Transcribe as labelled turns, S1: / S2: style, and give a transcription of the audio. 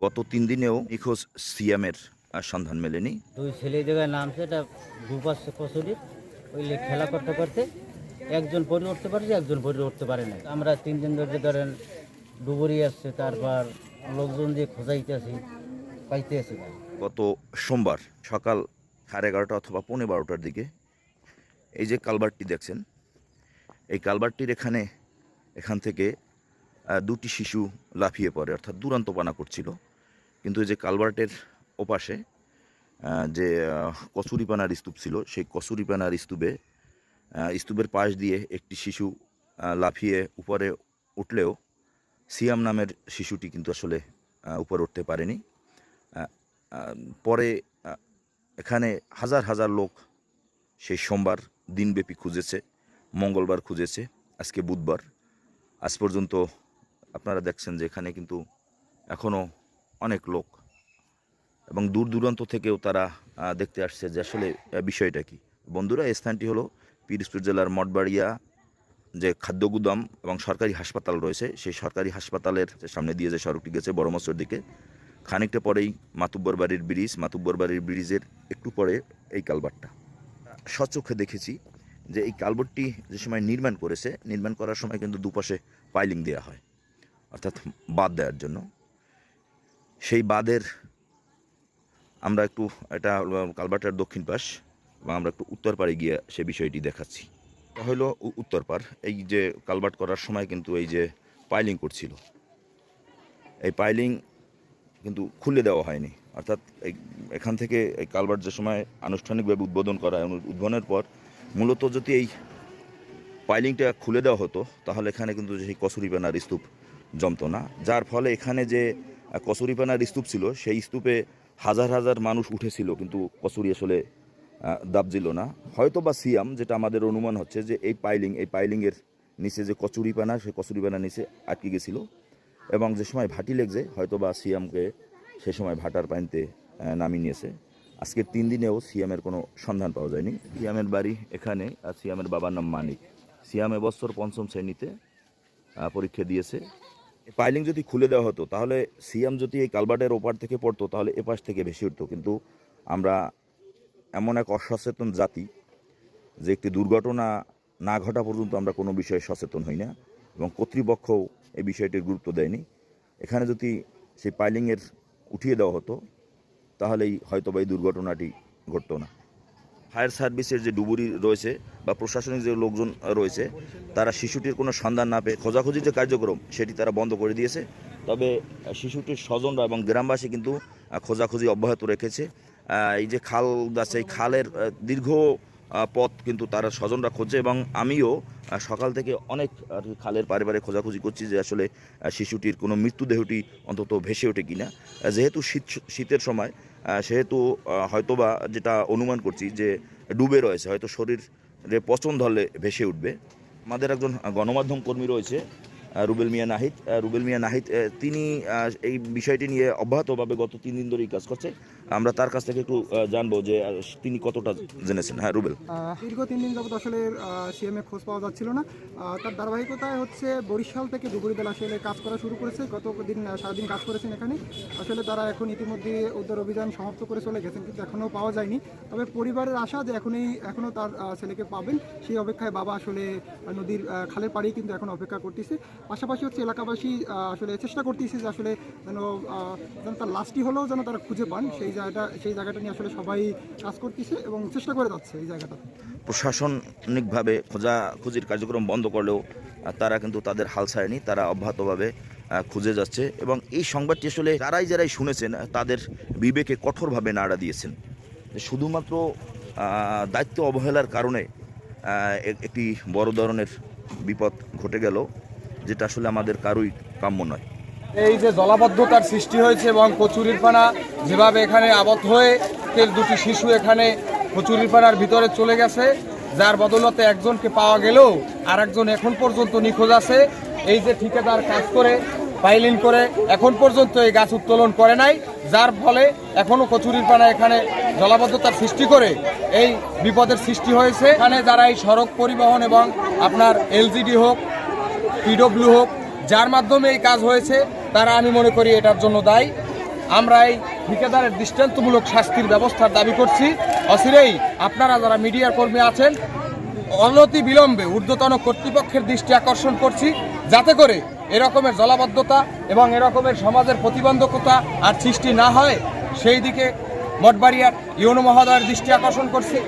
S1: গত তিন দিনেও নিখোঁজ সিয়ামের আহ, সন্ধান মেলেনি।
S2: দুই ছেলে জায়গায় নামছে এটা দুপাশ কচুরির ওই খেলা করতে করতে একজন পরে উঠতে পারছে একজন পরে উঠতে পারে না আমরা তিন দিন ধরে ধরেন ডুবুরি আসছে তারপর লোকজন দিয়ে খোঁজাইতে আছি পাইতে আছি না।
S1: গত সোমবার সকাল সাড়ে এগারোটা অথবা পৌনে বারোটার দিকে এই যে কালবারটি দেখছেন এই কালবারটির এখানে এখান থেকে দুটি শিশু লাফিয়ে পড়ে অর্থাৎ দুরান্ত পানা করছিল। কিন্তু যে কালভার্টের ওপাশে যে আহ, কচুরিপানার স্তূপ ছিল সেই কচুরিপানার স্তূপে স্তূপের পাশ দিয়ে একটি শিশু লাফিয়ে উপরে উঠলেও সিয়াম নামের শিশুটি কিন্তু আসলে উপরে উঠতে পারেনি। পরে এখানে হাজার হাজার লোক সেই সোমবার দিনব্যাপী খুঁজেছে মঙ্গলবার খুঁজেছে আজকে বুধবার। আজ পর্যন্ত আপনারা দেখছেন যে এখানে কিন্তু এখনও অনেক লোক। এবং দূর দূরান্ত থেকেও তারা দেখতে আসছে যে আসলে বিষয়টা কি। বন্ধুরা, এই স্থানটি হলো পিরোজপুর জেলার মঠবাড়িয়া যে খাদ্য গুদাম এবং সরকারি হাসপাতাল রয়েছে, সেই সরকারি হাসপাতালের সামনে দিয়ে যে সড়কটি গেছে বড় মৎস্যর দিকে, খানিকটা পরেই মাতুব্বর বাড়ির ব্রিজ, মাতুব্বর বাড়ির ব্রিজের একটু পরে এই কালবারটা সচক্ষে দেখেছি যে এই কালভারটি যে সময় নির্মাণ করেছে, নির্মাণ করার সময় কিন্তু দুপাশে পাইলিং দেওয়া হয়, অর্থাৎ বাদ দেওয়ার জন্য। সেই বাঁধের আমরা একটু এটা কালভারটার দক্ষিণ পাশ আমরা একটু উত্তর পাড়ে গিয়ে সে বিষয়টি দেখাচ্ছি। হলো উত্তর পাড়। এই যে কালভার্ট করার সময় কিন্তু এই যে পাইলিং করছিল। এই পাইলিং কিন্তু খুলে দেওয়া হয়নি। অর্থাৎ এখান থেকে এই কালভার্ট যে সময় আনুষ্ঠানিকভাবে উদ্বোধন করা হয়, উদ্বোধনের পর মূলত যদি এই পাইলিংটা খুলে দেওয়া হতো তাহলে এখানে কিন্তু সেই কচুরিপানার স্তূপ জমতো না। যার ফলে এখানে যে আহ, কচুরিপানার স্তূপ ছিল সেই স্তূপে হাজার হাজার মানুষ উঠেছিল কিন্তু কচুরি আসলে দাবজিল না। হয়তো বা সিয়াম যেটা আমাদের অনুমান হচ্ছে যে এই পাইলিং এই পাইলিংয়ের নিচে যে কচুরিপানা সেই কচুরিপানার নিচে আটকে গেছিল। এবং যে সময় ভাটি লেগছে হয়তো বা সিয়ামকে সে সময় ভাটার পানিতে নামিয়ে নিয়েছে। আজকে তিন দিনেও সিয়ামের কোনো সন্ধান পাওয়া যায়নি। সিয়ামের বাড়ি এখানে আর সিয়ামের বাবার নাম মানিক। সিয়াম এবছর পঞ্চম শ্রেণীতে পরীক্ষা দিয়েছে। পাইলিং যদি খুলে দেওয়া হতো, তাহলে সিয়াম যদি এই কালবাটের ওপার থেকে পড়তো, তাহলে এপাশ থেকে ভেসে উঠতো। কিন্তু আমরা এমন এক অসচেতন জাতি যে একটি দুর্ঘটনা না ঘটা পর্যন্ত আমরা কোনো বিষয়ে সচেতন হই না এবং কর্তৃপক্ষও এই বিষয়টির গুরুত্ব দেয়নি। এখানে যদি সেই পাইলিংয়ের উঠিয়ে দেওয়া হতো, তাহলেই হয়তো বা এই দুর্ঘটনাটি ঘটতো না। ফায়ার সার্ভিসের যে ডুবুরি রয়েছে বা প্রশাসনিক যে লোকজন রয়েছে, তারা শিশুটির কোনো সন্ধান না পেয়ে খোঁজাখুঁজির যে কার্যক্রম, সেটি তারা বন্ধ করে দিয়েছে। তবে শিশুটির স্বজনরা এবং গ্রামবাসী কিন্তু খোঁজাখুঁজি অব্যাহত রেখেছে। এই যে খাল আছে, এই খালের দীর্ঘ পথ কিন্তু তারা স্বজনরা খুঁজছে এবং আমিও সকাল থেকে অনেক, আর কি, খালের পারে পারে খোঁজাখুঁজি করছি যে আসলে শিশুটির কোনো মৃত্যুদেহটি অন্তত ভেসে ওঠে কিনা। যেহেতু শীত, শীতের সময় সেহেতু হয়তোবা যেটা অনুমান করছি যে ডুবে রয়েছে, হয়তো শরীরে পচন ধরলে ভেসে উঠবে। আমাদের একজন গণমাধ্যম কর্মী রয়েছে রুবেল মিয়া নাহিদ রুবেল মিয়া নাহিদ তিনি এই বিষয়টি নিয়ে অব্যাহতভাবে গত তিন দিন ধরেই কাজ করছে। আমরা তার কাছ থেকে একটু জানব যে তিনি কতটা জেনেছেন। হ্যাঁ রুবেল।
S3: দীর্ঘ তিন দিন যাবত আসলে সিএমএ খোঁজ পাওয়া যাচ্ছিল না। তার ধারাবাহিকতায় হচ্ছে বরিশাল থেকে দল আসলে কাজ করা শুরু করেছে। গত দিন সারাদিন কাজ করেছেন এখানে। আসলে তারা এখন ইতিমধ্যে উদ্ধার অভিযান সমাপ্ত করে চলে গেছেন, কিন্তু এখনও পাওয়া যায়নি। তবে পরিবারের আশা যে এখনই, এখনও তার ছেলেকে পাবেন, সেই অপেক্ষায় বাবা আসলে নদীর খালের পাড়েই কিন্তু এখন অপেক্ষা করতেছে। পাশাপাশি হচ্ছে এলাকাবাসী আসলে চেষ্টা করতেছে যে আসলে যেন যেন তার লাশটি হলেও যেন তারা খুঁজে পান। সেই জায়গাটা সেই জায়গাটা নিয়ে আসলে সবাই কাজ করতেছে এবং চেষ্টা করে যাচ্ছে এই জায়গাটা।
S1: প্রশাসনিকভাবে খোঁজাখুঁজির কার্যক্রম বন্ধ করলেও তারা কিন্তু তাদের হাল ছাড়েনি, তারা অব্যাহতভাবে খুঁজে যাচ্ছে এবং এই সংবাদটি আসলে যারাই যারাই শুনেছেন, তাদের বিবেকে কঠোরভাবে নাড়া দিয়েছেন। শুধুমাত্র দায়িত্ব অবহেলার কারণে একটি বড় ধরনের বিপদ ঘটে গেল। যেটা আসলে আমাদের কারোই কাম্য নয়।
S4: এই যে জলাবদ্ধতার সৃষ্টি হয়েছে এবং কচুরির পানা যেভাবে এখানে আবদ্ধ হয়ে তেল দুটি শিশু এখানে কচুরির পানার ভিতরে চলে গেছে, যার বদলতে একজনকে পাওয়া গেলেও আর একজন এখন পর্যন্ত নিখোঁজ আছে। এই যে ঠিকাদার কাজ করে পাইলিং করে, এখন পর্যন্ত এই গাছ উত্তোলন করে নাই, যার ফলে এখনও কচুরির পানা এখানে জলাবদ্ধতার সৃষ্টি করে এই বিপদের সৃষ্টি হয়েছে। এখানে যারা এই সড়ক পরিবহন এবং আপনার এলজিডি হোক পিডব্লিউ হোক যার মাধ্যমে এই কাজ হয়েছে, তারা আমি মনে করি এটার জন্য দায়ী। আমরা এই ঠিকাদারের দৃষ্টান্তমূলক শাস্তির ব্যবস্থার দাবি করছি। অচিরেই আপনারা যারা মিডিয়ার কর্মী আছেন, অনতি বিলম্বে ঊর্ধ্বতন কর্তৃপক্ষের দৃষ্টি আকর্ষণ করছি, যাতে করে এরকমের জলাবদ্ধতা এবং এরকমের সমাজের প্রতিবন্ধকতা আর সৃষ্টি না হয়, সেই দিকে মঠবাড়িয়ার ইউনো মহোদয়ের দৃষ্টি আকর্ষণ করছি।